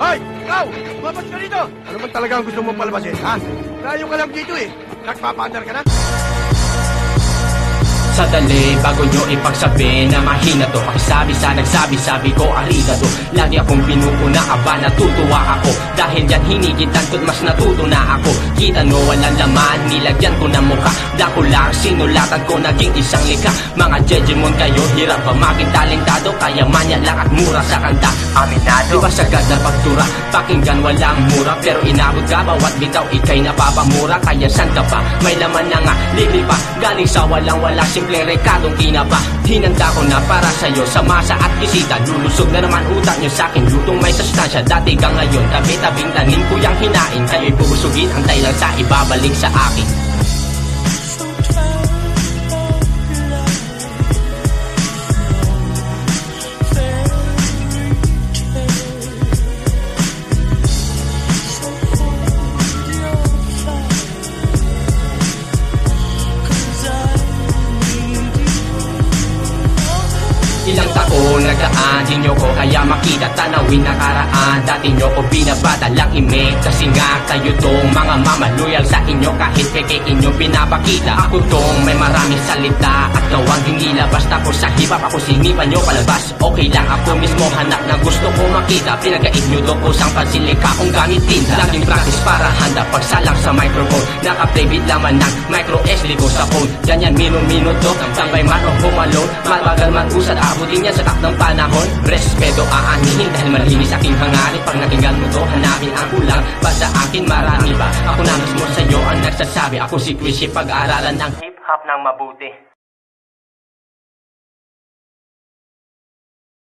Hoy! Ikaw! Lumabas ka dito! Ano man talaga ang gusto mong palabasin, ha? Layo ka lang dito eh. Nagpapandar ka na? Sadali bago nyo ipagsabi na mahina to. Pakisabi sa nagsabi, sabi ko arigato Lagi akong pinuuna aba, natutuwa ako. Dahil yan hinigitan ko't mas natuto na ako. Kita no walang laman, nilagyan ko ng mukha. Dako lang, sinulatan ko naging isang lika. Mga jejemon kayo, hirap pa maging talentado? Kaya manya lang at mura sa kanta. Aminado. Di ba sagad na pagtura, pakinggan walang mura. Pero inabot ka, bawat bitaw ikay napapamura. Kaya san ka pa, may laman na nga, libre pa Galing sa walang wala, simpleng rekadong kinaba Hinanda ko na para sa'yo sa masa at bisita. Lulusog na naman utak nyo sa'kin Lutong may sustansya. Dati ka ngayon Tabi-tabing tanim ko yung hinain. Kayo'y bubusugin Antay lang sa ibabalik sa akin Ilang taon nagdaan Di nyo ko kaya makita. Tanawin nakaraan Dati nyo ko binabata lang imig Kasi nga kayo tong mga mama Loyal sa inyo. Kahit peke inyo pinapakita Ako tong may maraming salita At gawang hinila Basta ko sa hibap Ako sinipan nyo palabas. Okay lang ako mismo hanap na gusto ko makita. Pinagait nyo to kusang pansilika kong gamit tinta. Laging practice para handa Pagsalang sa microphone. Naka-play beat laman ng micro SD ko sa phone. Ganyan minuto Tambay man o humalon Mabagal man usad Abutin yan sa takdang panahon. Respeto aanihin. Dahil malinis aking hangarin. Pag nakinggan mo to Hanapin ang kulang Ba sa akin marami ba? Ako na mismo sa'yo ang nagsasabi. Ako si Quishy Pag-aralan ng hip-hop ng mabuti